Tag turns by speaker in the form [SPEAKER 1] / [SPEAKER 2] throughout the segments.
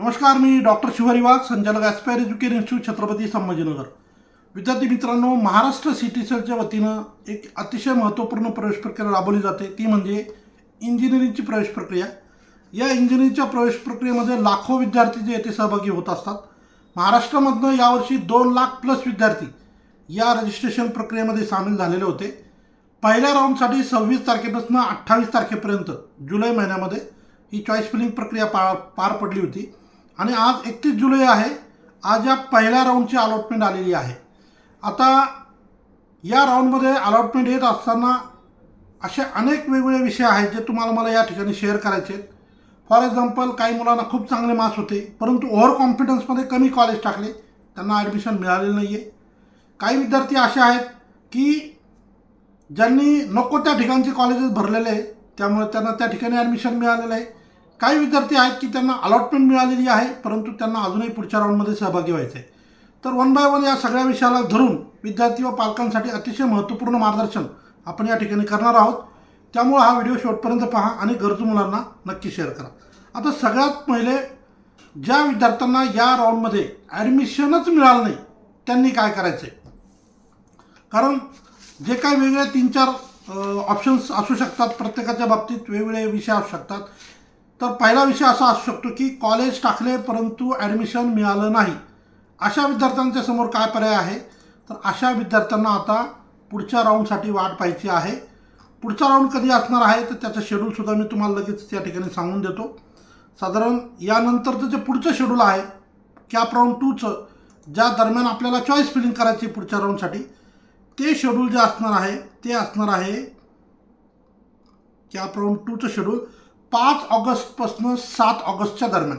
[SPEAKER 1] नमस्कार मी डॉक्टर शिवरिवाग संचालक Aspire education institute Chhatrapati Sambhajinagar. विद्यार्थी मित्रांनो महाराष्ट्र सिटी सेलच्या वतीनं एक अतिशय महत्त्वपूर्ण प्रवेश प्रक्रिया राबवली जाते. ती म्हणजे इंजिनिअरिंगची प्रवेश प्रक्रिया. या इंजिनिअरिंगच्या प्रवेश प्रक्रियेमध्ये लाखो विद्यार्थी जे येथे सहभागी होत असतात. महाराष्ट्रामधनं यावर्षी दोन लाख प्लस विद्यार्थी या रजिस्ट्रेशन प्रक्रियेमध्ये सामील झालेले होते. पहिल्या राऊंडसाठी सव्वीस तारखेपासून अठ्ठावीस तारखेपर्यंत जुलै महिन्यामध्ये ही चॉईस फिलिंग प्रक्रिया पा पार पडली होती. आणि आज एकतीस जुलै आहे. आज या पहिल्या राऊंडची अलॉटमेंट आलेली आहे. आता या राऊंडमध्ये अलॉटमेंट येत असताना असे अनेक वेगवेगळे विषय आहेत जे तुम्हाला मला या ठिकाणी शेअर करायचे आहेत. फॉर एक्झाम्पल काही मुलांना खूप चांगले मार्क्स होते परंतु ओव्हर कॉन्फिडन्समध्ये कमी कॉलेज टाकले. त्यांना ॲडमिशन मिळालेलं नाही आहे काही विद्यार्थी असे आहेत की ज्यांनी नको त्या ठिकाणचे कॉलेजेस भरलेले आहे. त्यामुळे त्यांना त्या ठिकाणी ॲडमिशन मिळालेलं आहे. काही विद्यार्थी आहेत की त्यांना अलॉटमेंट मिळालेली आहे परंतु त्यांना अजूनही पुढच्या राऊंडमध्ये सहभागी व्हायचं आहे. तर वन बाय वन या सगळ्या विषयाला धरून विद्यार्थी व पालकांसाठी अतिशय महत्त्वपूर्ण मार्गदर्शन आपण या ठिकाणी करणार आहोत. त्यामुळे हा व्हिडिओ शेवटपर्यंत पहा आणि गरजू मुलांना नक्की शेअर करा. आता सगळ्यात पहिले ज्या विद्यार्थ्यांना या राऊंडमध्ये ॲडमिशनच मिळालं नाही त्यांनी काय करायचं आहे? कारण जे काही वेगळे तीन चार ऑप्शन्स असू शकतात प्रत्येकाच्या बाबतीत वेगवेगळे विषय असू शकतात. तर पहिला विषय असा असू शकतो की कॉलेज टाकले परंतु ॲडमिशन मिळालं नाही. अशा विद्यार्थ्यांच्या समोर काय पर्याय आहे? तर अशा विद्यार्थ्यांना आता पुढच्या राऊंडसाठी वाट पाहायची आहे. पुढचा राऊंड कधी असणार आहे? तर त्याचं शेड्यूलसुद्धा मी तुम्हाला लगेच त्या ठिकाणी सांगून देतो. साधारण यानंतरचं जे पुढचं शेड्यूल आहे कॅप राऊंड टूचं ज्या दरम्यान आपल्याला चॉईस फिलिंग करायची आहे पुढच्या राऊंडसाठी ते शेड्यूल जे असणार आहे ते असणार आहे कॅप राऊंड टूचं शेड्यूल पाच ऑगस्टपासून सात ऑगस्टच्या दरम्यान.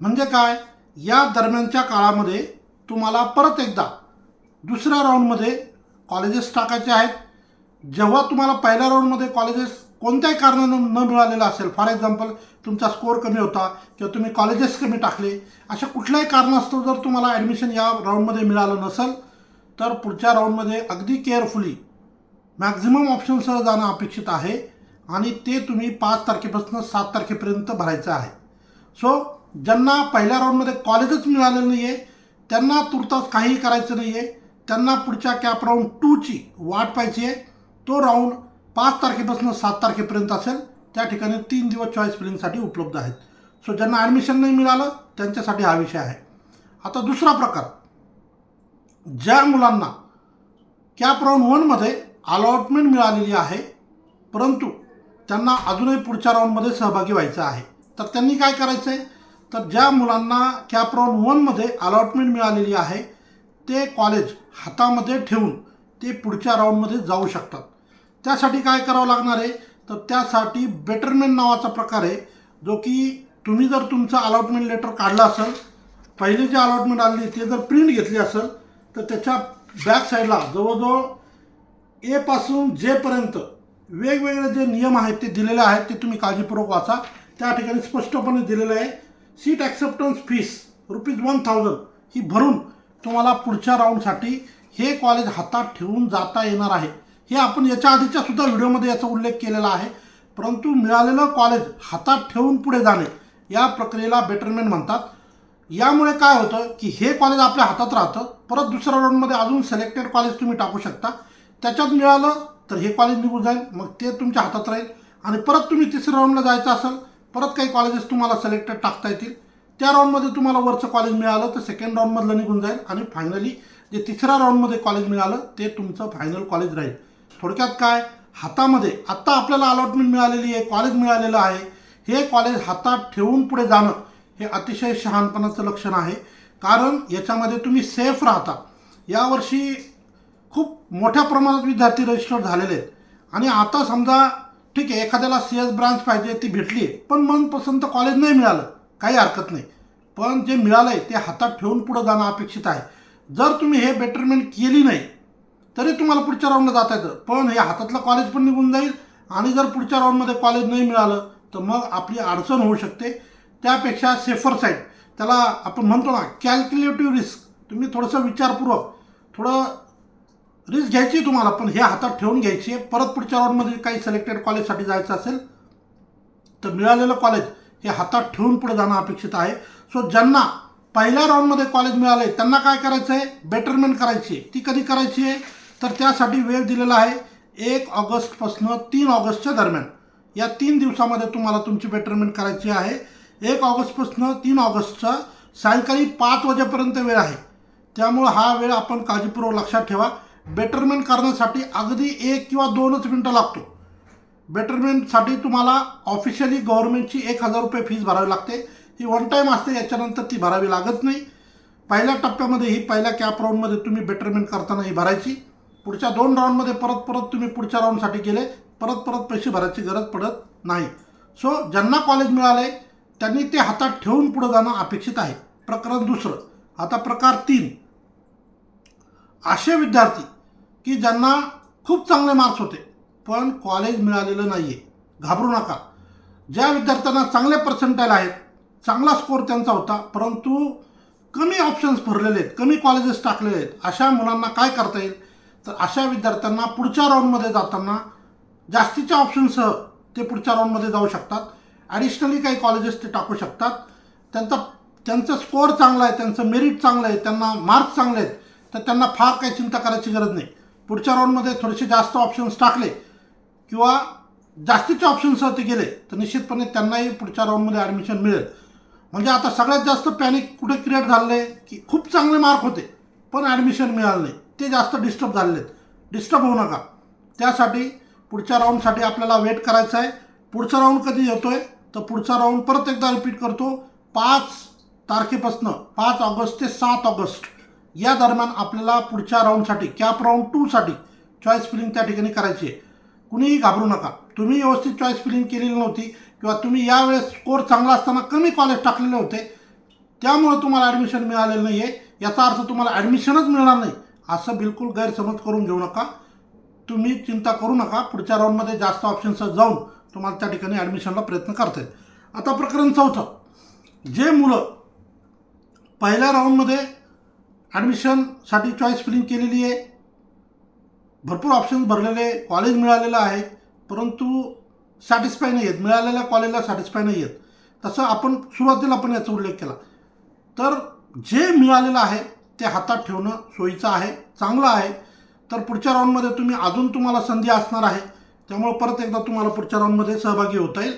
[SPEAKER 1] म्हणजे काय? या दरम्यानच्या काळामध्ये तुम्हाला परत एकदा दुसऱ्या राऊंडमध्ये कॉलेजेस टाकायचे आहेत. जेव्हा तुम्हाला पहिल्या राऊंडमध्ये कॉलेजेस कोणत्याही कारणानं न मिळालेलं असेल फॉर एक्झाम्पल तुमचा स्कोअर कमी होता किंवा तुम्ही कॉलेजेस कमी टाकले अशा कुठल्याही कारणास्तव जर तुम्हाला ॲडमिशन या राऊंडमध्ये मिळालं नसेल तर पुढच्या राऊंडमध्ये अगदी केअरफुली मॅक्झिमम ऑप्शनसह जाणं अपेक्षित आहे. आणि ते तुम्ही पाच तारखेपासून सात तारखेपर्यंत भरायचं आहे. सो ज्यांना पहिल्या राऊंडमध्ये कॉलेजच मिळालं नाही आहे त्यांना तुर्तास काहीही करायचं नाही आहे त्यांना पुढच्या कॅप राऊंड टूची वाट पाहिजे. आहे तो राऊंड पाच तारखेपासून सात तारखेपर्यंत असेल. त्या ठिकाणी तीन दिवस चॉईस फिलिंगसाठी उपलब्ध आहेत. सो ज्यांना ॲडमिशन नाही मिळालं त्यांच्यासाठी हा विषय आहे. आता दुसरा प्रकार. ज्या मुलांना कॅप राऊंड वनमध्ये अलॉटमेंट मिळालेली आहे परंतु त्यांना अजूनही पुढच्या राऊंडमध्ये सहभागी व्हायचं आहे. तर त्यांनी काय करायचं आहे तर ज्या मुलांना कॅप राऊंड वनमध्ये अलॉटमेंट मिळालेली आहे ते कॉलेज हातामध्ये ठेवून ते पुढच्या राऊंडमध्ये जाऊ शकतात. त्यासाठी काय करावं लागणार आहे? तर त्यासाठी बेटरमेंट नावाचा प्रकार आहे जो की तुम्ही जर तुमचं अलॉटमेंट लेटर काढलं असेल पहिले जे अलॉटमेंट आलेली ते जर प्रिंट घेतली असेल तर त्याच्या बॅक साईडला जवळजवळ एपासून जेपर्यंत वेगवेगळे जे नियम आहेत ते दिलेले आहेत ते तुम्ही काळजीपूर्वक वाचा. त्या ठिकाणी स्पष्टपणे दिलेलं आहे seat acceptance fees rupees one thousand ही भरून तुम्हाला पुढच्या राऊंडसाठी हे कॉलेज हातात ठेवून जाता येणार आहे. हे आपण याच्या आधीच्या सुद्धा व्हिडिओमध्ये याचा उल्लेख केलेला आहे. परंतु मिळालेलं कॉलेज हातात ठेवून पुढे जाणे या प्रक्रियेला बेटरमेंट म्हणतात. यामुळे काय होतं की हे कॉलेज आपल्या हातात राहतं परत दुसऱ्या राऊंडमध्ये अजून सिलेक्टेड कॉलेज तुम्ही टाकू शकता. त्याच्यात मिळालं तर हे कॉलेज निघून जाईल मग ते तुमच्या हातात राहील. आणि परत तुम्ही तिसऱ्या राऊंडला जायचं असेल परत काही कॉलेजेस तुम्हाला सिलेक्टेड टाकता येतील. त्या राऊंडमध्ये तुम्हाला वरचं कॉलेज मिळालं तर सेकंड राऊंडमधलं निघून जाईल. आणि फायनली जे तिसऱ्या राऊंडमध्ये कॉलेज मिळालं ते तुमचं फायनल कॉलेज राहील. थोडक्यात काय? हातामध्ये आत्ता आपल्याला अलॉटमेंट मिळालेली आहे कॉलेज मिळालेलं आहे. हे कॉलेज हातात ठेवून पुढे जाणं हे अतिशय शहाणपणाचं लक्षण आहे. कारण याच्यामध्ये तुम्ही सेफ राहता. यावर्षी खूप मोठ्या प्रमाणात विद्यार्थी रजिस्टर झालेले आहेत. आणि आता समजा ठीक आहे एखाद्याला सी एस ब्रांच पाहिजे ती भेटली आहे पण मनपसंत कॉलेज नाही मिळालं काही हरकत नाही. पण जे मिळालं आहे ते हातात ठेवून पुढं जाणं अपेक्षित आहे. जर तुम्ही हे बेटरमेंट केली नाही तरी तुम्हाला पुढच्या राऊंडला जाता येतं. पण हे हातातलं कॉलेज पण निघून जाईल आणि जर पुढच्या राऊंडमध्ये कॉलेज नाही मिळालं तर मग आपली अडचण होऊ शकते. त्यापेक्षा सेफर साईड त्याला आपण म्हणतो ना कॅल्क्युलेटिव्ह रिस्क तुम्ही थोडंसं विचारपूर्वक थोडं रिस्क घ्यायची आहे तुम्हाला पण हे हातात ठेवून घ्यायची आहे परत पुढच्या राऊंडमध्ये काही सिलेक्टेड कॉलेजसाठी जायचं असेल तर मिळालेलं कॉलेज हे हातात ठेवून पुढे जाणं अपेक्षित आहे. सो ज्यांना पहिल्या राऊंडमध्ये कॉलेज मिळाले त्यांना काय करायचं आहे बेटरमेंट करायची आहे ती कधी करायची आहे तर त्यासाठी वेळ दिलेला आहे एक ऑगस्टपासनं तीन ऑगस्टच्या दरम्यान. या तीन दिवसामध्ये तुम्हाला तुमची बेटरमेंट करायची आहे. एक ऑगस्टपासनं तीन ऑगस्टचा सायंकाळी पाच वाजेपर्यंत वेळ आहे. त्यामुळं हा वेळ आपण काळजीपूर्वक लक्षात ठेवा. बेटरमेंट करण्यासाठी अगदी एक किंवा दोनच मिनटं लागतो. बेटरमेंटसाठी तुम्हाला ऑफिशियली गव्हर्नमेंटची एक हजार रुपये फीज भरावी लागते. ही वन टाईम असते याच्यानंतर ती भरावी लागत नाही. पहिल्या टप्प्यामध्ये ही पहिल्या कॅप राऊंडमध्ये तुम्ही बेटरमेंट करताना ही भरायची. पुढच्या दोन राऊंडमध्ये परत परत तुम्ही पुढच्या राऊंडसाठी गेले. परत परत पैसे भरायची गरज पडत नाही. सो ज्यांना कॉलेज मिळाले त्यांनी ते हातात ठेवून पुढं जाणं अपेक्षित आहे. प्रकरण दुसरं. आता प्रकार तीन. असे विद्यार्थी की ज्यांना खूप चांगले मार्क्स होते पण कॉलेज मिळालेलं नाही आहे घाबरू नका. ज्या विद्यार्थ्यांना चांगले पर्सेंटाईल आहेत चांगला स्कोर त्यांचा होता परंतु कमी ऑप्शन्स भरलेले आहेत कमी कॉलेजेस टाकलेले आहेत अशा मुलांना काय करता येईल? तर अशा विद्यार्थ्यांना पुढच्या राऊंडमध्ये जाताना जास्तीच्या ऑप्शनसह ते पुढच्या राऊंडमध्ये जाऊ शकतात. ॲडिशनली काही कॉलेजेस ते टाकू शकतात. त्यांचा त्यांचा स्कोअर चांगला आहे त्यांचं मेरिट चांगलं आहे त्यांना मार्क्स चांगले आहेत तर त्यांना फार काही चिंता करायची गरज नाही. पुढच्या राऊंडमध्ये थोडेसे जास्त ऑप्शन्स टाकले किंवा जास्तीच्या ऑप्शन्सवर ते गेले तर निश्चितपणे त्यांनाही पुढच्या राऊंडमध्ये ॲडमिशन मिळेल. म्हणजे आता सगळ्यात जास्त पॅनिक कुठे क्रिएट झालेलं आहे की खूप चांगले मार्क होते पण ॲडमिशन मिळालं नाही. ते जास्त डिस्टर्ब झालेले आहेत डिस्टर्ब होऊ नका. त्यासाठी पुढच्या राऊंडसाठी आपल्याला वेट करायचं आहे. पुढचा राऊंड कधी येतो आहे तर पुढचा राऊंड परत एकदा रिपीट करतो. पाच तारखेपासनं पाच ऑगस्ट ते सात ऑगस्ट. या दरम्यान आपल्याला पुढच्या राऊंडसाठी कॅप राऊंड टूसाठी चॉईस फिलिंग त्या ठिकाणी करायची आहे. कुणीही घाबरू नका. तुम्ही व्यवस्थित चॉईस फिलिंग केलेली नव्हती किंवा तुम्ही यावेळेस स्कोर चांगला असताना कमी कॉलेज टाकलेले होते त्यामुळे तुम्हाला ॲडमिशन मिळालेलं नाही आहे याचा अर्थ तुम्हाला ॲडमिशनच मिळणार नाही. असं बिलकुल गैरसमज करून घेऊ नका. तुम्ही चिंता करू नका. पुढच्या राऊंडमध्ये जास्त ऑप्शन्स जाऊन तुम्हाला त्या ठिकाणी ॲडमिशनला प्रयत्न करता येईल. आता प्रकरण चौथं. जे मुलं पहिल्या राऊंडमध्ये ॲडमिशनसाठी चॉईस फिलिंग केलेली आहे. भरपूर ऑप्शन्स भरलेले कॉलेज मिळालेलं आहे. परंतु सॅटिस्फाय नाही आहेत. मिळालेल्या कॉलेजला सॅटिस्फाय नाही आहेत. तसं आपण सुरुवातीला पण याचा उल्लेख केला. तर जे मिळालेलं आहे ते हातात ठेवणं सोयीचं आहे. चांगलं आहे. तर पुढच्या राऊंडमध्ये तुम्ही अजून तुम्हाला संधी असणार आहे. त्यामुळे परत एकदा तुम्हाला पुढच्या राऊंडमध्ये सहभागी होता येईल.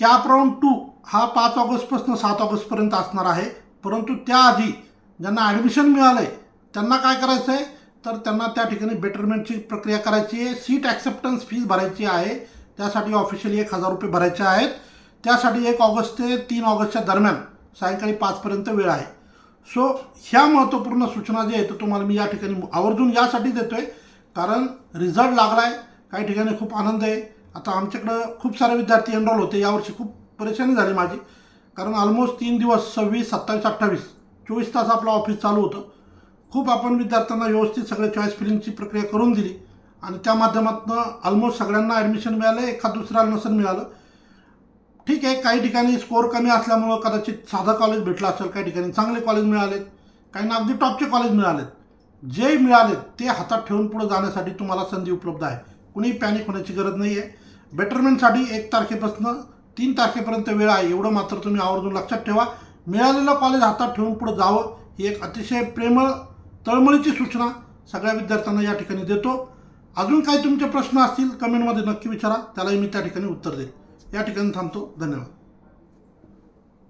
[SPEAKER 1] कॅप राऊंड टू हा पाच ऑगस्टपासून सात ऑगस्टपर्यंत असणार आहे. परंतु त्याआधी ज्यांना ॲडमिशन मिळालं आहे त्यांना काय करायचं आहे तर त्यांना त्या ठिकाणी बेटरमेंटची प्रक्रिया करायची आहे. सीट ॲक्सेप्टन्स फीज भरायची आहे. त्यासाठी ऑफिशियली एक हजार रुपये भरायचे आहेत. त्यासाठी एक ऑगस्ट ते तीन ऑगस्टच्या दरम्यान सायंकाळी पाचपर्यंत वेळ आहे. सो ह्या महत्त्वपूर्ण सूचना जे आहेत तुम्हाला मी या ठिकाणी आवर्जून यासाठी देतो आहे कारण रिझल्ट लागला आहे काही ठिकाणी खूप आनंद आहे. आता आमच्याकडं खूप सारे विद्यार्थी एनरोल होते. यावर्षी खूप परेशानी झाली माझी. कारण ऑलमोस्ट तीन दिवस सव्वीस सत्तावीस अठ्ठावीस चोवीस तास आपलं ऑफिस चालू होतं. खूप आपण विद्यार्थ्यांना व्यवस्थित सगळे चॉईस फिलिंगची प्रक्रिया करून दिली. आणि त्या माध्यमातून ऑलमोस्ट सगळ्यांना ॲडमिशन मिळालं एखाद दुसऱ्याला नसेल मिळालं. ठीक आहे काही ठिकाणी स्कोअर कमी असल्यामुळं कदाचित साधं कॉलेज भेटलं असेल काही ठिकाणी चांगले कॉलेज मिळालेत काहींना अगदी टॉपचे कॉलेज मिळालेत. जे मिळालेत ते हातात ठेवून पुढे जाण्यासाठी तुम्हाला संधी उपलब्ध आहे. कुणीही पॅनिक होण्याची गरज नाही आहे बेटरमेंटसाठी एक तारखेपासून तीन तारखेपर्यंत वेळ आहे. एवढं मात्र तुम्ही आवर्जून लक्षात ठेवा. मिळालेलं कॉलेज हातात ठेवून पुढे जावं ही एक अतिशय प्रेमळ तळमळीची सूचना सगळ्या विद्यार्थ्यांना या ठिकाणी देतो. अजून काही तुमचे प्रश्न असतील कमेंटमध्ये नक्की विचारा. त्यालाही मी त्या ठिकाणी उत्तर देईल या ठिकाणी थांबतो. धन्यवाद.